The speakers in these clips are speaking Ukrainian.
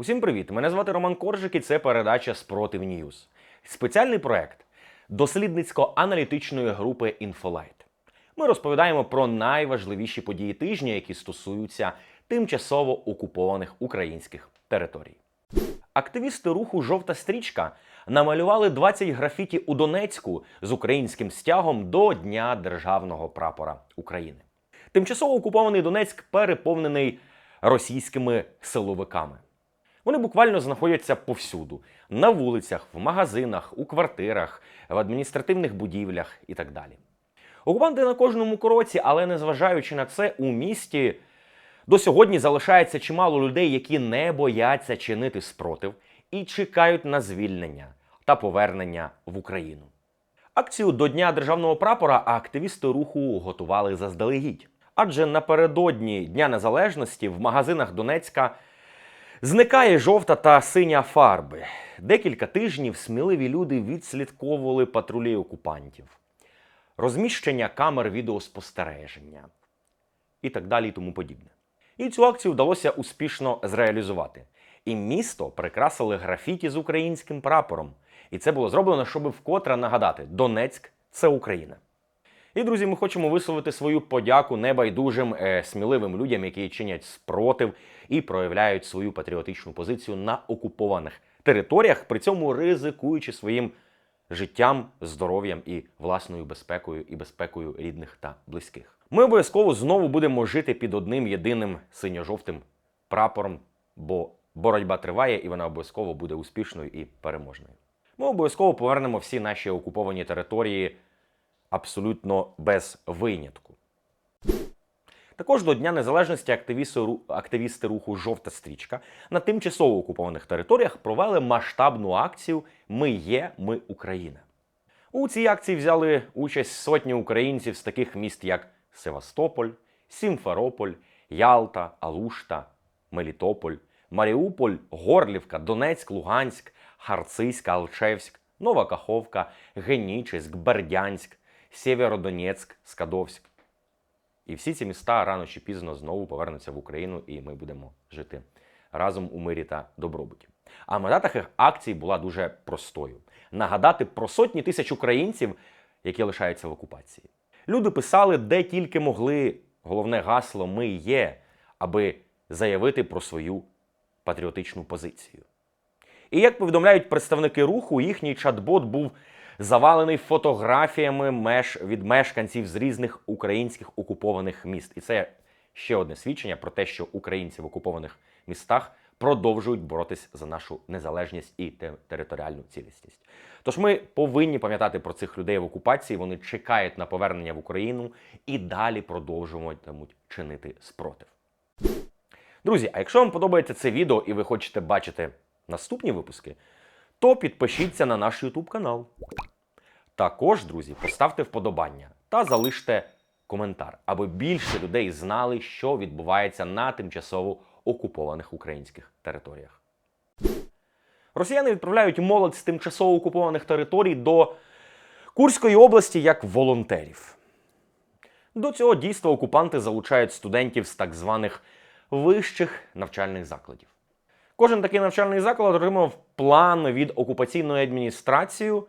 Усім привіт! Мене звати Роман Коржик і це передача Спротив Ньюз. Спеціальний проект дослідницько-аналітичної групи Інфолайт. Ми розповідаємо про найважливіші події тижня, які стосуються тимчасово окупованих українських територій. Активісти руху Жовта стрічка намалювали 20 графіті у Донецьку з українським стягом до Дня державного прапора України. Тимчасово окупований Донецьк переповнений російськими силовиками. Вони буквально знаходяться повсюду: на вулицях, в магазинах, у квартирах, в адміністративних будівлях і так далі. Окупанти на кожному кроці, але незважаючи на це, у місті до сьогодні залишається чимало людей, які не бояться чинити спротив і чекають на звільнення та повернення в Україну. Акцію до Дня державного прапора активісти руху готували заздалегідь. Адже напередодні Дня Незалежності в магазинах Донецька зникає жовта та синя фарби. Декілька тижнів сміливі люди відслідковували патрулі окупантів, розміщення камер відеоспостереження і так далі і тому подібне. І цю акцію вдалося успішно зреалізувати. І місто прикрасили графіті з українським прапором. І це було зроблено, щоб вкотре нагадати: Донецьк це Україна. І, друзі, ми хочемо висловити свою подяку небайдужим е, сміливим людям, які чинять спротив і проявляють свою патріотичну позицію на окупованих територіях, при цьому ризикуючи своїм життям, здоров'ям і власною безпекою і безпекою рідних та близьких. Ми обов'язково знову будемо жити під одним єдиним синьо-жовтим прапором, бо боротьба триває і вона обов'язково буде успішною і переможною. Ми обов'язково повернемо всі наші окуповані території абсолютно без винятку. Також до Дня Незалежності активісти, руху Жовта стрічка на тимчасово окупованих територіях провели масштабну акцію Ми є, ми Україна. У цій акції взяли участь сотні українців з таких міст, як Севастополь, Сімферополь, Ялта, Алушта, Мелітополь, Маріуполь, Горлівка, Донецьк, Луганськ, Харцизьк, Алчевськ, Нова Каховка, Генічеськ, Бердянськ, Сєвєродонецьк, Скадовськ. І всі ці міста рано чи пізно знову повернуться в Україну, і ми будемо жити разом у мирі та добробуті. А мета таких акцій була дуже простою: нагадати про сотні тисяч українців, які лишаються в окупації. Люди писали, де тільки могли головне гасло Ми є, аби заявити про свою патріотичну позицію. І як повідомляють представники руху, їхній чат-бот був завалений фотографіями меж від мешканців з різних українських окупованих міст. І це ще одне свідчення про те, що українці в окупованих містах продовжують боротись за нашу незалежність і територіальну цілісність. Тож ми повинні пам'ятати про цих людей в окупації. Вони чекають на повернення в Україну і далі продовжуватимуть чинити спротив. Друзі, а якщо вам подобається це відео і ви хочете бачити наступні випуски, то підпишіться на наш YouTube канал. Також, друзі, поставте вподобання та залиште коментар, аби більше людей знали, що відбувається на тимчасово окупованих українських територіях. Росіяни відправляють молодь з тимчасово окупованих територій до Курської області як волонтерів. До цього дійства окупанти залучають студентів з так званих вищих навчальних закладів. Кожен такий навчальний заклад отримав план від окупаційної адміністрації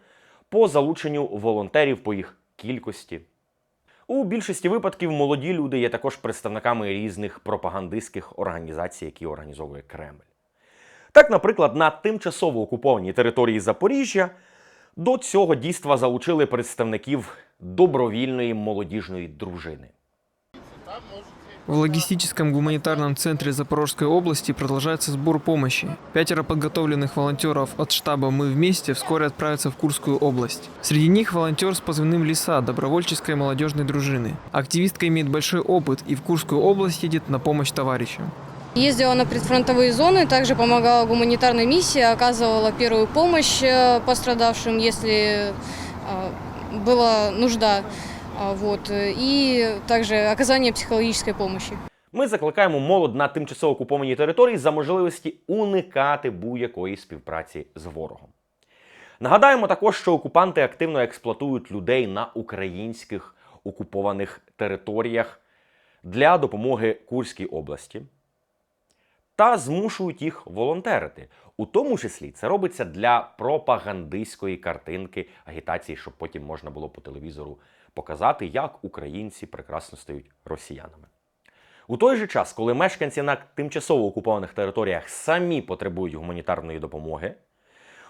по залученню волонтерів по їх кількості. У більшості випадків молоді люди є також представниками різних пропагандистських організацій, які організовує Кремль. Так, наприклад, на тимчасово окупованій території Запоріжжя до цього дійства залучили представників добровільної молодіжної дружини. В логистическом гуманитарном центре Запорожской области продолжается сбор помощи. Пятеро подготовленных волонтеров от штаба «Мы вместе» вскоре отправятся в Курскую область. Среди них волонтер с позывным «Лиса» добровольческой молодежной дружины. Активистка имеет большой опыт и в Курскую область едет на помощь товарищам. Ездила на предфронтовые зоны, также помогала гуманитарной миссии, оказывала первую помощь э, пострадавшим, если э, была нужда. Вот. э, И также оказание психологической помощи. Ми закликаємо молодь на тимчасово окупованій території за можливості уникати будь-якої співпраці з ворогом. Нагадаємо також, що окупанти активно експлуатують людей на українських окупованих територіях для допомоги Курській області та змушують їх волонтерити. У тому числі це робиться для пропагандистської картинки агітації, щоб потім можна було по телевізору показати, як українці прекрасно стають росіянами. У той же час, коли мешканці на тимчасово окупованих територіях самі потребують гуманітарної допомоги,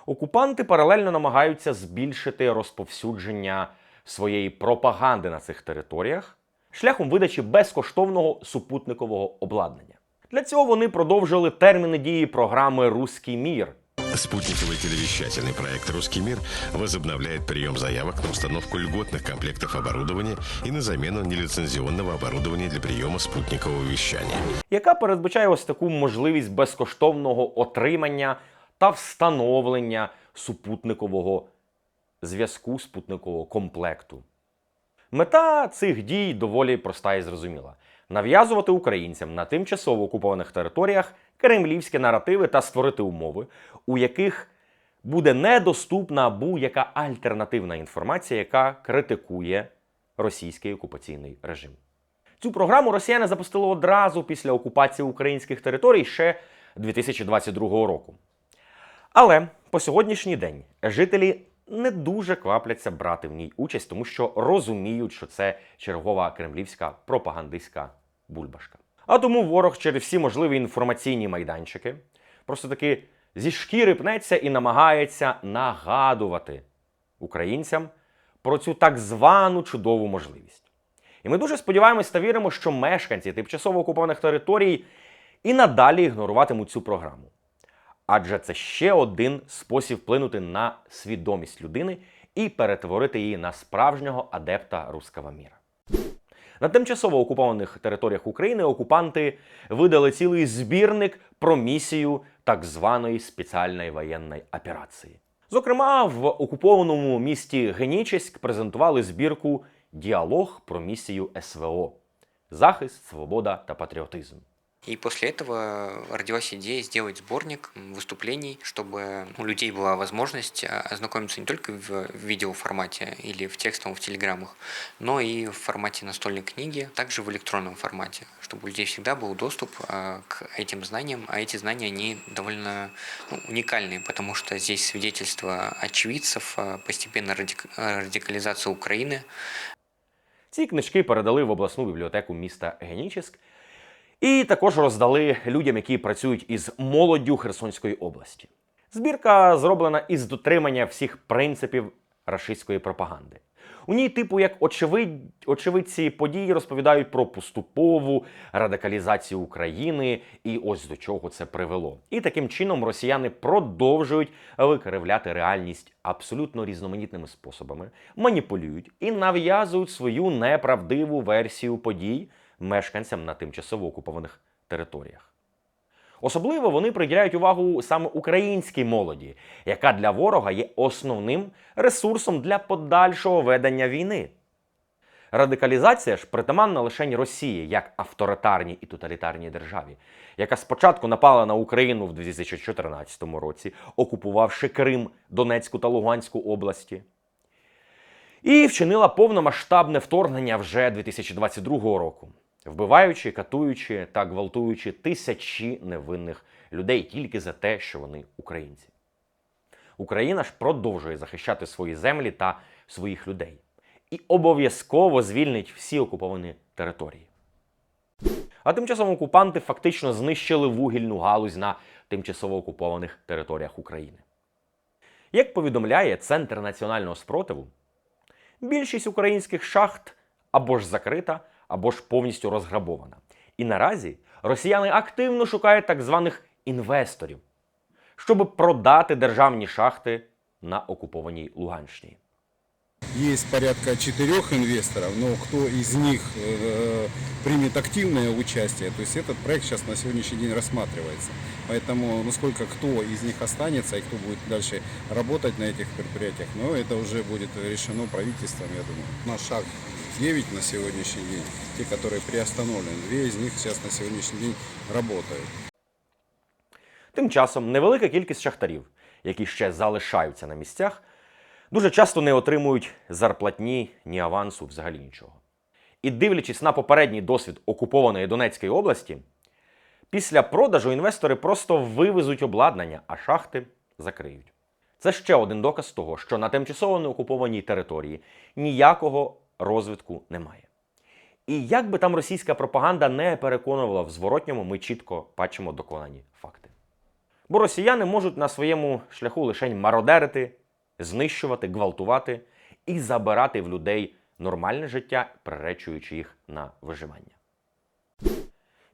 окупанти паралельно намагаються збільшити розповсюдження своєї пропаганди на цих територіях шляхом видачі безкоштовного супутникового обладнання. Для цього вони продовжили терміни дії програми Руський мір, Спутниковый телевещательный проект «Русский мир» возобновляет прием заявок на установку льготных комплектов оборудования и на замену нелицензионного оборудования для приема спутникового вещания. яка передбачає ось таку можливість безкоштовного отримання та встановлення супутникового зв'язку, спутникового комплекту. Мета цих дій доволі проста і зрозуміла: нав'язувати українцям на тимчасово окупованих територіях кремлівські наративи та створити умови, у яких буде недоступна будь-яка альтернативна інформація, яка критикує російський окупаційний режим. Цю програму росіяни запустили одразу після окупації українських територій ще 2022 року. Але по сьогоднішній день жителі не дуже квапляться брати в ній участь, тому що розуміють, що це чергова кремлівська пропагандистська бульбашка. А тому ворог через всі можливі інформаційні майданчики просто таки зі шкіри пнеться і намагається нагадувати українцям про цю так звану чудову можливість. І ми дуже сподіваємось та віримо, що мешканці тимчасово окупованих територій і надалі ігноруватимуть цю програму. Адже це ще один спосіб вплинути на свідомість людини і перетворити її на справжнього адепта руского міра. На тимчасово окупованих територіях України окупанти видали цілий збірник про місію так званої спеціальної воєнної операції. Зокрема, в окупованому місті Генічеськ презентували збірку Діалог про місію СВО захист, свобода та патріотизм. И после этого родилась идея сделать сборник м, выступлений, чтобы у людей была возможность а, ознакомиться не только в видеоформате или в текстовом в телеграммах, но и в формате настольной книги, также в электронном формате, чтобы у людей всегда был доступ а, к этим знаниям, а эти знания, они довольно ну, уникальные, потому что здесь свидетельства очевидцев а, постепенно радик- а, радикализации Украины, Ці книжки передали в обласну бібліотеку міста Генічеськ і також роздали людям, які працюють із молоддю Херсонської області. Збірка зроблена із дотримання всіх принципів рашистської пропаганди. У ній, типу, як очевид... очевидці події розповідають про поступову радикалізацію України і ось до чого це привело. І таким чином росіяни продовжують викривляти реальність абсолютно різноманітними способами, маніпулюють і нав'язують свою неправдиву версію подій мешканцям на тимчасово окупованих територіях. Особливо вони приділяють увагу саме українській молоді, яка для ворога є основним ресурсом для подальшого ведення війни. Радикалізація ж притаманна лише Росії як авторитарній і тоталітарній державі, яка спочатку напала на Україну в 2014 році, окупувавши Крим, Донецьку та Луганську області, і вчинила повномасштабне вторгнення вже 2022 року, вбиваючи, катуючи та гвалтуючи тисячі невинних людей тільки за те, що вони українці. Україна ж продовжує захищати свої землі та своїх людей і обов'язково звільнить всі окуповані території. А тим часом окупанти фактично знищили вугільну галузь на тимчасово окупованих територіях України. Як повідомляє Центр національного спротиву, більшість українських шахт або ж закрита, або ж повністю розграбована. І наразі росіяни активно шукають так званих інвесторів, щоб продати державні шахти на окупованій Луганщині. Есть порядка четырех инвесторов, но кто из них э, примет активное участие, то есть этот проект сейчас на сегодняшний день рассматривается. Поэтому, насколько кто из них останется и кто будет дальше работать на этих предприятиях, ну, это уже будет решено правительством, я думаю. Наш шаг 9 на сегодняшний день, те, которые приостановлены, две из них сейчас на сегодняшний день работают. Тим часом невелика кількість шахтарів, які ще залишаються на місцях, дуже часто не отримують зарплатні ні авансу, взагалі нічого. І дивлячись на попередній досвід окупованої Донецької області, Після продажу інвестори просто вивезуть обладнання, а шахти закриють. Це ще один доказ того, що на тимчасово неокупованій території ніякого розвитку немає. І як би там російська пропаганда не переконувала в зворотньому, ми чітко бачимо доконані факти. Бо росіяни можуть на своєму шляху лише мародерити, знищувати, гвалтувати і забирати в людей нормальне життя, приречуючи їх на виживання.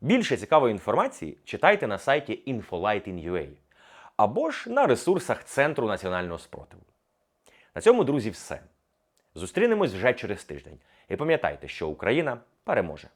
Більше цікавої інформації читайте на сайті Infolight.in.ua або ж на ресурсах Центру національного спротиву. На цьому, друзі, все. Зустрінемось вже через тиждень. І пам'ятайте, що Україна переможе.